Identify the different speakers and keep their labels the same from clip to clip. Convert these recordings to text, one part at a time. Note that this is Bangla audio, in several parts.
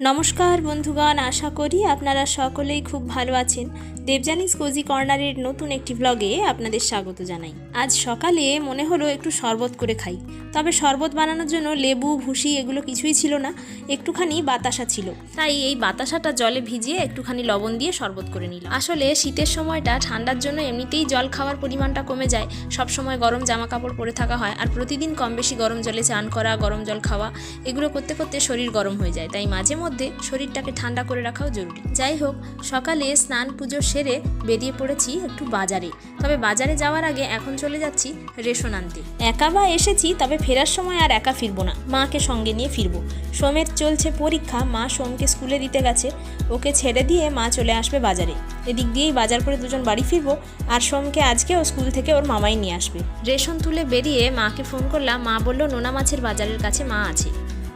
Speaker 1: নমস্কার বন্ধুগণ আশা করি আপনারা সকলেই খুব ভালো আছেন। দেবজানিস কোজি কর্নারের নতুন একটি ব্লগে আপনাদের স্বাগত জানাই। আজ সকালে মনে হলো একটু শরবত করে খাই, তবে শরবত বানানোর জন্য লেবু, ভুসি এগুলো কিছুই ছিল না, একটুখানি বাতাসা ছিল। তাই এই বাতাসাটা জলে ভিজিয়ে একটুখানি লবণ দিয়ে শরবত করে নিলাম। আসলে শীতের সময়টা ঠান্ডার জন্য এমনিতেই জল খাওয়ার পরিমাণটা কমে যায় সব সময় গরম জামা কাপড় পরে থাকা হয়, আর প্রতিদিন কম বেশি গরম জলে চান করা, গরম জল খাওয়া, এগুলো করতে করতে শরীর গরম হয়ে যায়, তাই মাঝে মধ্যে শরীরটাকে ঠান্ডা করে রাখাও জরুরি। যাই হোক, সকালে স্নান, পুজো সেরে বেরিয়ে পড়েছি একটু বাজারে। তবে বাজারে যাওয়ার আগে এখন চলে যাচ্ছি রেশন আনতে। একা বা এসেছি, তবে ফেরার সময় আর একা ফিরবো না। মাকে সঙ্গে নিয়ে ফিরবো। সোমের চলছে পরীক্ষা, মা সোমকে স্কুলে দিতে গেছে। ওকে ছেড়ে দিয়ে মা চলে আসবে বাজারে। এদিক দিয়েই বাজার করে দুজন বাড়ি ফিরবো, আর সোমকে আজকে ও স্কুল থেকে ওর মামাই নিয়ে আসবে। রেশন তুলে বেরিয়ে মাকে ফোন করলাম, মা বলল, নোনা মাছের বাজারের কাছে মা আছে।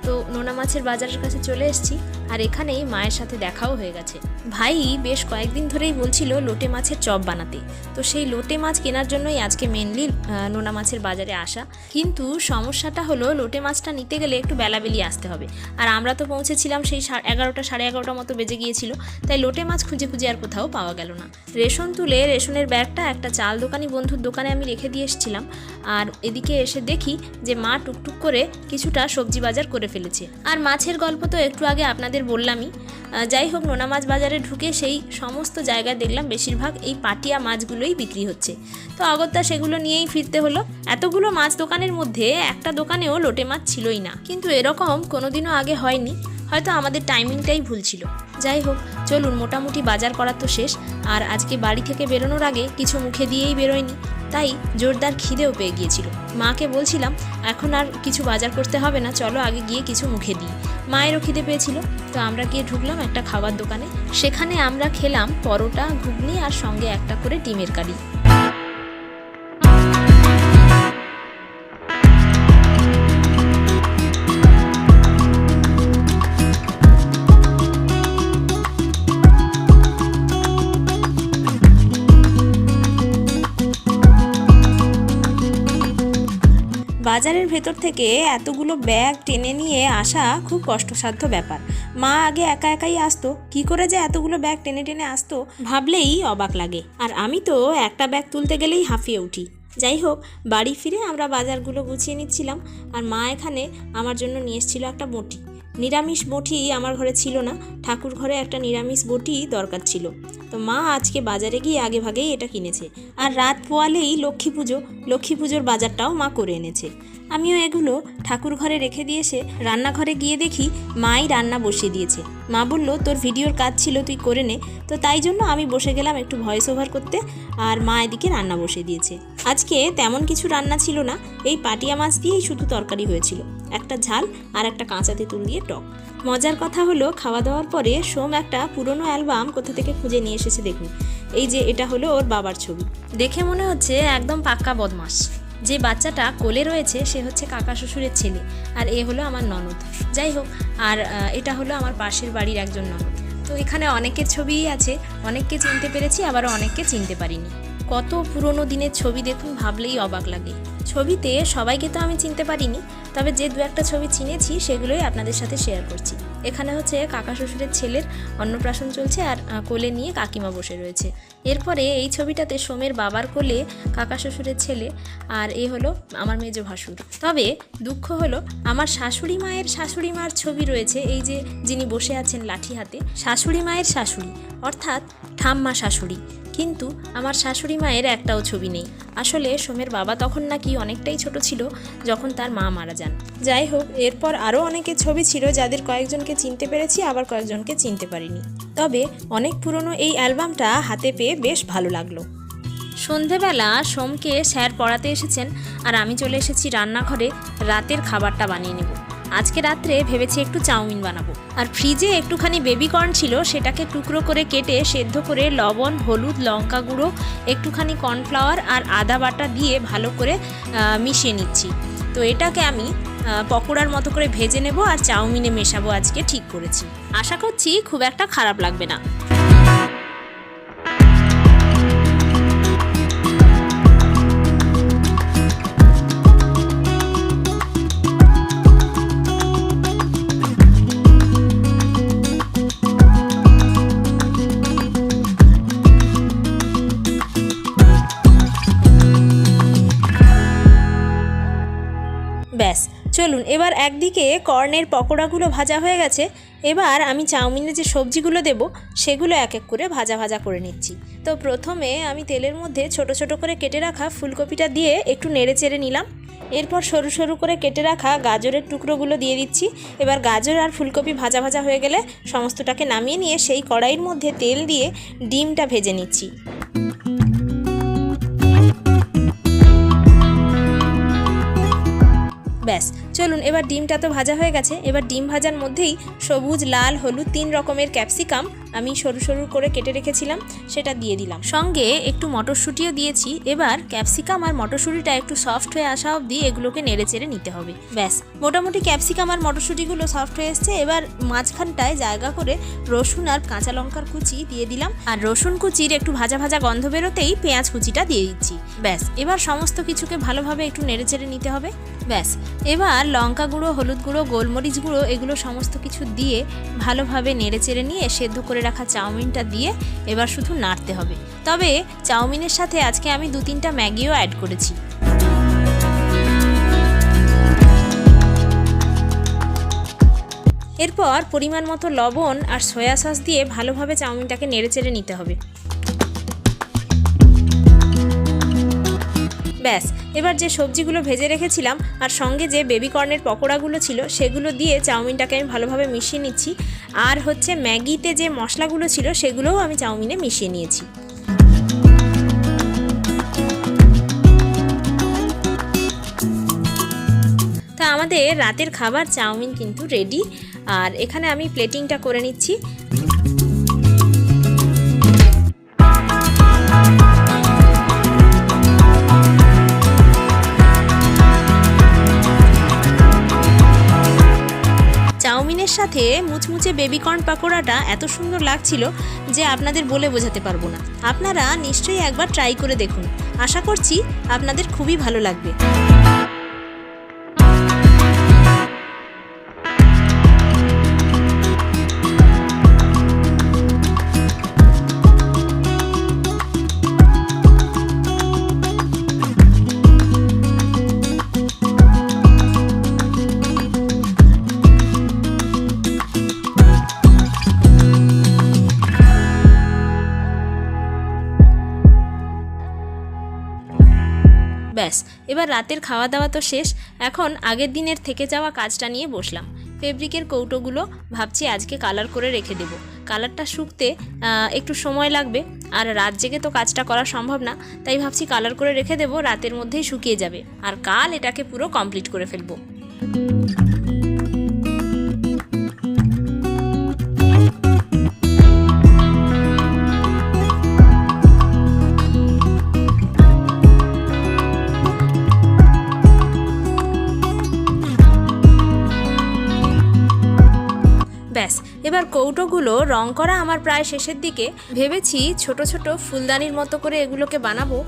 Speaker 1: তো নোনা মাছের বাজারের কাছে চলে এসেছি। আর এখানেই মায়ের সাথে দেখাও হয়ে গেছে। ভাই বেশ কয়েকদিন ধরেই বলছিল লোটে মাছের চপ বানাতে। তো সেই লোটে মাছ কেনার জন্যই আজকে মেনলি নোনা মাছের বাজারে আসা। কিন্তু সমস্যাটা হলো লোটে মাছটা নিতে গেলে একটু বেলাবেলি আসতে হবে। আর আমরা তো পৌঁছেছিলাম সেই এগারোটা, সাড়ে এগারোটা মতো বেজে গিয়েছিল। তাই লোটে মাছ খুঁজে খুঁজে আর কোথাও পাওয়া গেল না। রেশন তুলে রেশনের ব্যাগটা একটা চাল দোকানি বন্ধুর দোকানে আমি রেখে দিয়ে এসেছিলাম। আর এদিকে এসে দেখি যে মা টুকটুক করে কিছুটা সবজি বাজার করে ফেলেছে। আর মাছের গল্প তো একটু আগে আপনাদের বললামই। যাই হোক, নোনা মাছ বাজারে ঢুকে সেই সমস্ত জায়গায় দেখলাম বেশিরভাগ এই পাটিয়া মাছগুলোই বিক্রি হচ্ছে। তো অগত্যা সেগুলো নিয়েই ফিরতে হলো। এতগুলো মাছ দোকানের মধ্যে একটা দোকানেও লোটে মাছ ছিলই না। কিন্তু এরকম কোনোদিনও আগে হয়নি। হয়তো আমাদের টাইমিংটাই ভুল ছিল। যাই হোক, চলুন, মোটামুটি বাজার করা তো শেষ। আর আজকে বাড়ি থেকে বেরোনোর আগে কিছু মুখে দিয়েই বেরোয়নি। তাই জোরদার খিদেও পেয়ে গিয়েছিল। মাকে বলছিলাম, এখন আর কিছু বাজার করতে হবে না, চলো আগে গিয়ে কিছু মুখে দিই। মায়েরও খিদে পেয়েছিল, তো আমরা গিয়ে ঢুকলাম একটা খাবার দোকানে। সেখানে আমরা খেলাম পরোটা, ঘুগনি আর সঙ্গে একটা করে ডিমের কারি। বাজারের ভেতর থেকে এতগুলো ব্যাগ টেনে নিয়ে আসা খুব কষ্টসাধ্য ব্যাপার। মা আগে একা একাই আসতো, কি করে যে এতগুলো ব্যাগ টেনে টেনে আসতো ভাবলেই অবাক লাগে। আর আমি তো একটা ব্যাগ তুলতে গেলেই হাঁফিয়ে উঠি। যাই হোক, বাড়ি ফিরে আমরা বাজারগুলো গুছিয়ে নিচ্ছিলাম, আর মা এখানে আমার জন্য নিয়ে এসেছিল একটা বটি। নিরামিষ বটি আমার ঘরে ছিল না। ঠাকুর ঘরে একটা নিরামিষ বটি দরকার ছিল। তো মা আজকে বাজারে গিয়ে আগে ভাগেই এটা কিনেছে। আর রাত পোয়ালেই লক্ষ্মী পুজো। লক্ষ্মী পুজোর বাজারটাও মা করে এনেছে। আমিও এগুলো ঠাকুর ঘরে রেখে দিয়ে এসে রান্নাঘরে গিয়ে দেখি মাই রান্না বসিয়ে দিয়েছে। মা বলল, তোর ভিডিওর কাজ ছিল, তুই করে নে। তো তাই জন্য আমি বসে গেলাম একটু ভয়েস ওভার করতে আর মা এদিকে রান্না বসিয়ে দিয়েছে। আজকে তেমন কিছু রান্না ছিল না, এই পাটিয়া মাছ দিয়েই শুধু তরকারি হয়েছিল, একটা ঝাল আর একটা কাঁচা তেঁতুল দিয়ে টক। মজার কথা হলো, খাওয়া দাওয়ার পরে সোম একটা পুরনো অ্যালবাম কোথা থেকে খুঁজে নিয়ে এসেছে দেখুন। এই যে, এটা হলো ওর বাবার ছবি। দেখে মনে হচ্ছে একদম পাক্কা বদমাস যে বাচ্চাটা কোলে রয়েছে, সে হচ্ছে কাকা শ্বশুরের ছেলে। আর এ হলো আমার ননদ। যাই হোক, আর এটা হলো আমার পাশের বাড়ির একজন ননদ। তো এখানে অনেকের ছবিই আছে, অনেককে চিনতে পেরেছি আবার অনেককে চিনতে পারিনি। কত পুরনো দিনের ছবি দেখুন, ভাবলেই অবাক লাগে। ছবিতে সবাইকে তো আমি চিনতে পারিনি তবে যে দু একটা ছবি চিনেছি, সেগুলোই আপনাদের সাথে শেয়ার করছি। এখানে হচ্ছে কাকা শ্বশুরের ছেলের অন্নপ্রাশন চলছে আর কোলে নিয়ে কাকিমা বসে রয়েছে। এরপরে এই ছবিটাতে সোমের বাবার কোলে কাকা শ্বশুরের ছেলে আর এ হলো আমার মেজ ভাসুর। তবে দুঃখ হলো, আমার শাশুড়ি মায়ের শাশুড়ি মার ছবি রয়েছে, এই যে যিনি বসে আছেন লাঠি হাতে, শাশুড়ি মায়ের শাশুড়ি, অর্থাৎ ঠাম্মা শাশুড়ি। কিন্তু আমার শাশুড়ি মায়ের একটাও ছবি নেই। আসলে সোমের বাবা তখন নাকি অনেকটাই ছোট ছিল, যখন তার মা মারা যান। যাই হোক, এরপর আরও অনেকের ছবি ছিল যাদের কয়েকজনকে চিনতে পেরেছি, আবার কয়েকজনকে চিনতে পারিনি। তবে অনেক পুরনো এই অ্যালবামটা হাতে পেয়ে বেশ ভালো লাগল। সন্ধেবেলা সোমকে স্যার পড়াতে এসেছেন, আর আমি চলে এসেছি রান্নাঘরে, রাতের খাবারটা বানিয়ে নেব। আজকে রাত্রে ভেবেছি একটু চাউমিন বানাবো। আর ফ্রিজে একটুখানি বেবি কর্ন ছিল, সেটাকে টুকরো করে কেটে সেদ্ধ করে লবণ, হলুদ, লঙ্কা গুঁড়ো, একটুখানি কর্নফ্লাওয়ার আর আদা বাটা দিয়ে ভালো করে মিশিয়ে নিচ্ছি। তো এটাকে আমি পকোড়ার মতো করে ভেজে নেব আর চাউমিনে মেশাবো আজকে ঠিক করেছি। আশা করছি খুব একটা খারাপ লাগবে না। চলুন, এবার একদিকে কর্নের পকোড়াগুলো ভাজা হয়ে গেছে, এবার আমি চাউমিনে যে সবজিগুলো দেব, সেগুলো এক এক করে ভাজা ভাজা করে নিচ্ছি। তো প্রথমে আমি তেলের মধ্যে ছোট ছোট করে কেটে রাখা ফুলকপিটা দিয়ে একটু নেড়ে চেড়ে নিলাম। এরপর সরু সরু করে কেটে রাখা গাজরের টুকরোগুলো দিয়ে দিচ্ছি। এবার গাজর আর ফুলকপি ভাজা ভাজা হয়ে গেলে সমস্তটাকে নামিয়ে নিয়ে সেই কড়াইয়ের মধ্যে তেল দিয়ে ডিমটা ভেজে নিচ্ছি। ব্যাস চলুন, এবার ডিমটা তো ভাজা হয়ে গেছে। এবার ডিম ভাজার মধ্যেই সবুজ, লাল, হলুদ, তিন রকমের ক্যাপসিকাম আমি সরু সরু করে কেটে রেখেছিলাম, সেটা দিয়ে দিলাম। সঙ্গে একটু মটরশুঁটিও দিয়েছি। এবার ক্যাপসিকাম আর মটরশুঁটিটা একটু সফট হয়ে আসা অবধি এগুলোকে নেড়ে চেড়ে নিতে হবে। ব্যাস। মোটামুটি ক্যাপসিকাম আর মটরশুঁটিগুলো সফট হয়ে এসছে। এবার মাঝখানটায় জায়গা করে রসুন আর কাঁচা লঙ্কার কুচি দিয়ে দিলাম। আর রসুন কুচির একটু ভাজা ভাজা গন্ধ বেরোতেই পেঁয়াজ কুচিটা দিয়ে দিচ্ছি। ব্যাস। এবার সমস্ত কিছুকে ভালোভাবে একটু নেড়ে চেড়ে নিতে হবে। ব্যাস। এবার লঙ্কা গুঁড়ো, হলুদ গুঁড়ো, গোলমরিচ গুঁড়ো, এগুলো সমস্ত কিছু দিয়ে ভালোভাবে নেড়ে চেড়ে নিয়ে সেদ্ধ করে রাখা চাউমিনটা দিয়ে এবার শুধু নাড়তে হবে। তবে চাউমিনের সাথে আজকে আমি দু তিনটা ম্যাগিও অ্যাড করেছি। এরপর পরিমাণ মতো লবণ আর সয়া সস দিয়ে ভালোভাবে চাউমিনটাকে নেড়ে চেড়ে নিতে হবে। ব্যাস, এবার যে সবজিগুলো ভেজে রেখেছিলাম আর সঙ্গে যে বেবি কর্নের পকোড়াগুলো ছিল, সেগুলো দিয়ে চাউমিনটাকে আমি ভালোভাবে মিশিয়ে নিচ্ছি। আর হচ্ছে ম্যাগিতে যে মশলাগুলো ছিল, সেগুলোও আমি চাউমিনে মিশিয়ে নিয়েছি। তা আমাদের রাতের খাবার চাউমিন কিন্তু রেডি আর এখানে আমি প্লেটিংটা করে নিচ্ছি। সাথে মুচমুচে বেবিকর্ন পাকোড়াটা এত সুন্দর লাগছিল যে আপনাদের বলে বোঝাতে পারব না। আপনারা নিশ্চয়ই একবার ট্রাই করে দেখুন। আশা করছি আপনাদের খুবই ভালো লাগবে। এবার রাতের খাওয়া দাওয়া তো শেষ, এখন আগের দিনের থেকে যাওয়া কাজটা নিয়ে বসলাম। ফেব্রিকের কৌটোগুলো ভাবছি আজকে কালার করে রেখে দেব। কালারটা শুকতে একটু সময় লাগবে, আর রাত জেগে তো কাজটা করা সম্ভব না, তাই ভাবছি কালার করে রেখে দেব, রাতের মধ্যেই শুকিয়ে যাবে। আর কাল এটাকে পুরো কমপ্লিট করে ফেলব। কৌটোগুলো রং করা আমার প্রায় শেষের দিকে ভেবেছি ছোট ছোট ফুলদানির মতো করে এগুলোকে বানাবো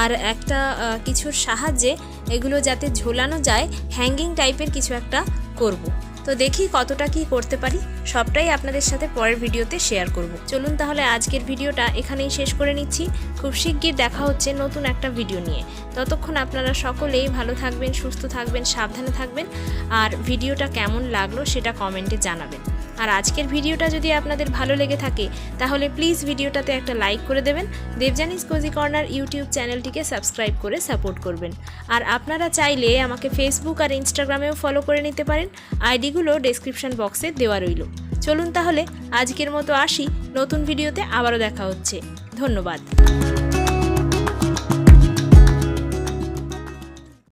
Speaker 1: আর একটা কিছুর সাহায্যে এগুলো যাতে ঝোলানো যায় হ্যাঙ্গিং টাইপের কিছু একটা করব। তো দেখি কতটা কি করতে পারি সবটাই আপনাদের সাথে পরের ভিডিওতে শেয়ার করব। চলুন তাহলে আজকের ভিডিওটা এখানেই শেষ করে নিচ্ছি। খুব শিগগির দেখা হচ্ছে নতুন একটা ভিডিও নিয়ে। ততক্ষণ আপনারা সকলেই ভালো থাকবেন, সুস্থ থাকবেন, সাবধানে থাকবেন। আর ভিডিওটা কেমন লাগল সেটা কমেন্টে জানাবেন। আর আজকের ভিডিওটা যদি আপনাদের ভালো লেগে থাকে, তাহলে প্লিজ ভিডিওটাতে একটা লাইক করে দেবেন। দেবজানিস কোজি কর্নার ইউটিউব চ্যানেলটিকে সাবস্ক্রাইব করে সাপোর্ট করবেন। আর আপনারা চাইলে আমাকে ফেসবুক আর ইনস্টাগ্রামেও ফলো করে নিতে পারেন। আইডিগুলো ডেসক্রিপশন বক্সে দেওয়া রইল। চলুন তাহলে আজকের মতো আসি। নতুন ভিডিওতে আবারও দেখা হচ্ছে। ধন্যবাদ।